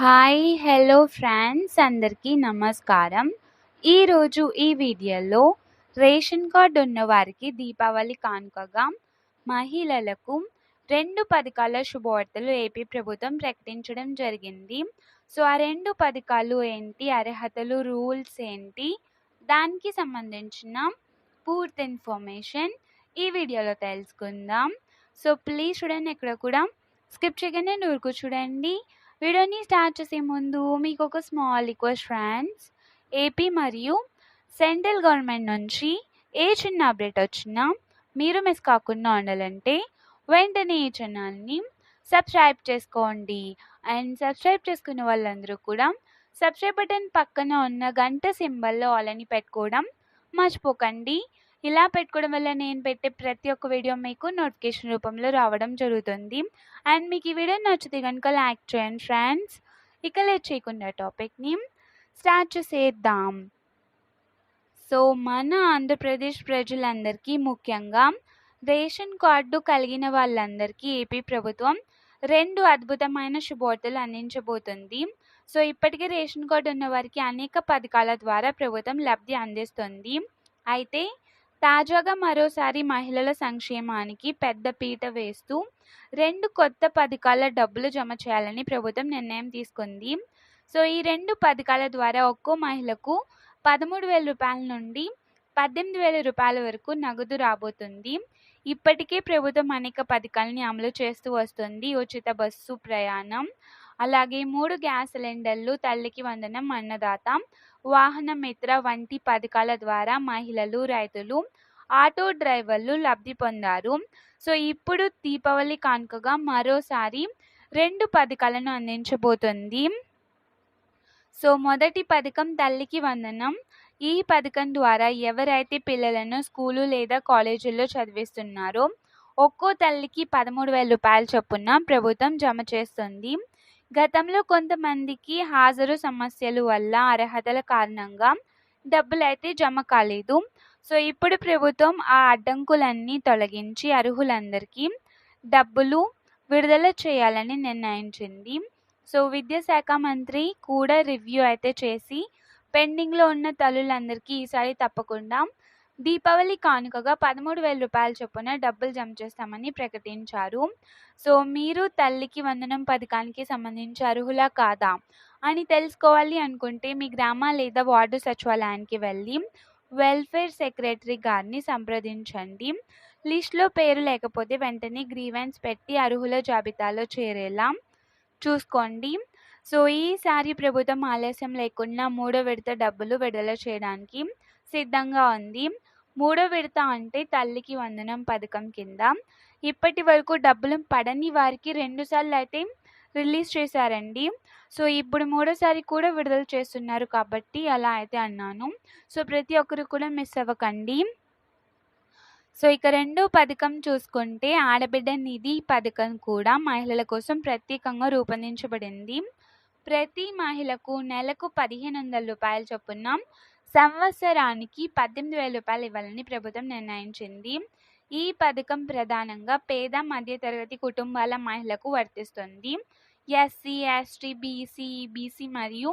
Hi hello friends అందరికీ నమస్కారం. ఈరోజు ఈ వీడియోలో రేషన్ కార్డు ఉన్నవారికి దీపావళి కానుకగా మహిళలకు రెండు పథకాల శుభవార్తలు ఏపీ ప్రభుత్వం ప్రకటించడం జరిగింది. సో ఆ రెండు పథకాలు ఏంటి? అర్హతలు రూల్స్ ఏంటి? దానికి సంబంధించిన పూర్తి ఇన్ఫర్మేషన్ ఈ వీడియోలో తెలుసుకుందాం. సో ప్లీజ్ చూడండి ఇక్కడ కూడా స్కిప్ చేయగానే నూరుకు చూడండి. వీడియోని స్టార్ట్ చేసే ముందు మీకు ఒక స్మాల్ రిక్వెస్ట్ ఫ్రెండ్స్. ఏపీ మరియు సెంట్రల్ గవర్నమెంట్ నుంచి ఏ చిన్న అప్డేట్ వచ్చినా మీరు మిస్ కాకుండా ఉండాలంటే వెంటనే ఈ ఛానల్ని సబ్స్క్రైబ్ చేసుకోండి. అండ్ సబ్స్క్రైబ్ చేసుకున్న వాళ్ళందరూ కూడా సబ్స్క్రైబ్ బటన్ పక్కన ఉన్న గంట సింబల్లో ఆల్ అని పెట్టుకోవడం మర్చిపోకండి. ఇలా పెట్టుకోవడం వల్ల నేను పెట్టే ప్రతి ఒక్క వీడియో మీకు నోటిఫికేషన్ రూపంలో రావడం జరుగుతుంది. అండ్ మీకు ఈ వీడియో నచ్చితే కనుక లైక్ చేయండి ఫ్రెండ్స్. ఇక లేట్ చేయకుండా టాపిక్ని స్టార్ట్ చేసేద్దాం. సో మన ఆంధ్రప్రదేశ్ ప్రజలందరికీ ముఖ్యంగా రేషన్ కార్డు కలిగిన వాళ్ళందరికీ ఏపీ ప్రభుత్వం రెండు అద్భుతమైన శుభవార్తలు అందించబోతుంది. సో ఇప్పటికే రేషన్ కార్డు ఉన్న వారికి అనేక పథకాల ద్వారా ప్రభుత్వం లబ్ధి అందిస్తుంది. అయితే తాజాగా మరోసారి మహిళల సంక్షేమానికి పెద్ద పీట వేస్తూ రెండు కొత్త పథకాల డబ్బులు జమ చేయాలని ప్రభుత్వం నిర్ణయం తీసుకుంది. సో ఈ రెండు పథకాల ద్వారా ఒక్కో మహిళకు పదమూడు వేల రూపాయల నుండి పద్దెనిమిది వేల రూపాయల వరకు నగదు రాబోతుంది. ఇప్పటికే ప్రభుత్వం అనేక పథకాలని అమలు చేస్తూ వస్తుంది. ఉచిత బస్సు ప్రయాణం అలాగే మూడు గ్యాస్ సిలిండర్లు తల్లికి వందనం అన్నదాత వాహన మిత్ర వంటి పథకాల ద్వారా మహిళలు రైతులు ఆటో డ్రైవర్లు లబ్ధి పొందారు. సో ఇప్పుడు దీపావళి కానుకగా మరోసారి రెండు పథకాలను అందించబోతుంది. సో మొదటి పథకం తల్లికి వందనం. ఈ పథకం ద్వారా ఎవరైతే పిల్లలను స్కూలు లేదా కాలేజీల్లో చదివిస్తున్నారో ఒక్కో తల్లికి పదమూడు వేల రూపాయల చొప్పున ప్రభుత్వం జమ చేస్తుంది. గతంలో కొంతమందికి హాజరు సమస్యల వల్ల అర్హతల కారణంగా డబ్బులు అయితే జమ కాలేదు. సో ఇప్పుడు ప్రభుత్వం ఆ అడ్డంకులన్నీ తొలగించి అర్హులందరికీ డబ్బులు విడుదల చేయాలని నిర్ణయించింది. సో విద్యాశాఖ మంత్రి కూడా రివ్యూ అయితే చేసి పెండింగ్లో ఉన్న తల్లులందరికీ ఈసారి తప్పకుండా దీపావళి కానుకగా పదమూడు వేల రూపాయల చొప్పున డబ్బులు జమ చేస్తామని ప్రకటించారు. సో మీరు తల్లికి వందనం పథకానికి సంబంధించి అర్హులా కాదా అని తెలుసుకోవాలి అనుకుంటే మీ గ్రామ లేదా వార్డు సచివాలయానికి వెళ్ళి వెల్ఫేర్ సెక్రటరీ గారిని సంప్రదించండి. లిస్ట్లో పేరు లేకపోతే వెంటనే గ్రీవెన్స్ పెట్టి అర్హుల జాబితాలో చేరేలా చూసుకోండి. సో ఈసారి ప్రభుత్వం ఆలస్యం లేకుండా మూడో విడత డబ్బులు విడుదల చేయడానికి సిద్ధంగా ఉంది. మూడో విడత అంటే తల్లికి వందనం పథకం కింద. ఇప్పటి వరకు డబ్బులు పడని వారికి రెండుసార్లు అయితే రిలీజ్ చేశారండి. సో ఇప్పుడు మూడోసారి కూడా విడుదల చేస్తున్నారు కాబట్టి అలా అయితే అన్నాను. సో ప్రతి ఒక్కరు కూడా మిస్ అవ్వకండి. సో ఇక రెండో పథకం చూసుకుంటే ఆడబిడ్డ నిధి పథకం కూడా మహిళల కోసం ప్రత్యేకంగా రూపొందించబడింది. ప్రతి మహిళకు నెలకు పదిహేను వందల రూపాయల చొప్పున సంవత్సరానికి పద్దెనిమిది వేల రూపాయలు ఇవ్వాలని ప్రభుత్వం నిర్ణయించింది. ఈ పథకం ప్రధానంగా పేద మధ్యతరగతి కుటుంబాల మహిళలకు వర్తిస్తుంది. ఎస్సీ ఎస్టీ బీసీ బీసీ మరియు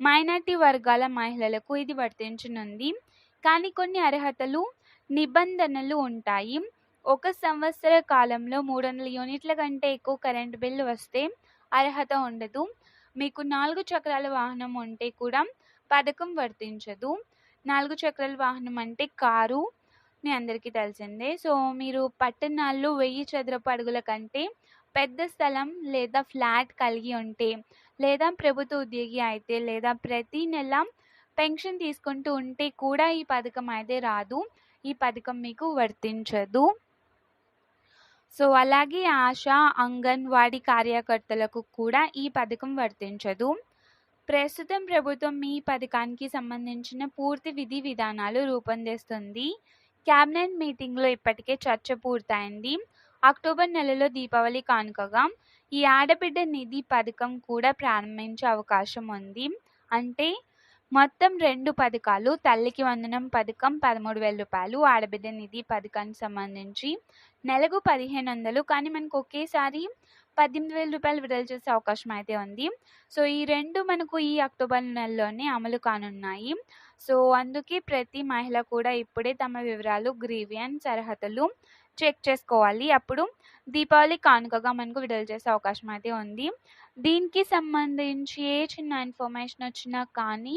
మైనార్టీ వర్గాల మహిళలకు ఇది వర్తించనుంది. కానీ కొన్ని అర్హతలు నిబంధనలు ఉంటాయి. ఒక సంవత్సర కాలంలో మూడు వందల యూనిట్ల కంటే ఎక్కువ కరెంటు బిల్లు వస్తే అర్హత ఉండదు. మీకు నాలుగు చక్రాల వాహనం ఉంటే కూడా పథకం వర్తించదు. నాలుగు చక్రాల వాహనం అంటే కారు మీ అందరికీ తెలిసిందే. సో మీరు పట్టణాల్లో వెయ్యి చదరపు అడుగుల కంటే పెద్ద స్థలం లేదా ఫ్లాట్ కలిగి ఉంటే లేదా ప్రభుత్వ ఉద్యోగి అయితే లేదా ప్రతి నెల పెన్షన్ తీసుకుంటూ ఉంటే కూడా ఈ పథకం అయితే రాదు. ఈ పథకం మీకు వర్తించదు. సో అలాగే ఆశా అంగన్వాడీ కార్యకర్తలకు కూడా ఈ పథకం వర్తించదు. ప్రస్తుతం ప్రభుత్వం ఈ పథకానికి సంబంధించిన పూర్తి విధి విధానాలు రూపొందిస్తుంది. క్యాబినెట్ మీటింగ్లో ఇప్పటికే చర్చ పూర్తయింది. అక్టోబర్ నెలలో దీపావళి కానుకగా ఈ ఆడబిడ్డ నిధి పథకం కూడా ప్రారంభించే అవకాశం ఉంది. అంటే మొత్తం రెండు పథకాలు తల్లికి వందనం పథకం పదమూడు వేల రూపాయలు ఆడబిడ్డ నిధి పథకానికి సంబంధించి నెలకు పదిహేను వందలు. కానీ మనకు ఒకేసారి పద్దెనిమిది వేల రూపాయలు విడుదల చేసే అవకాశం అయితే ఉంది. సో ఈ రెండు మనకు ఈ అక్టోబర్ నెలలోనే అమలు కానున్నాయి. సో అందుకే ప్రతి మహిళ కూడా ఇప్పుడే తమ వివరాలు గ్రీవియన్స్ అర్హతలు చెక్ చేసుకోవాలి. అప్పుడు దీపావళి కానుకగా మనకు విడుదల చేసే అవకాశం అయితే ఉంది. దీనికి సంబంధించి ఏ చిన్న ఇన్ఫర్మేషన్ వచ్చినా కానీ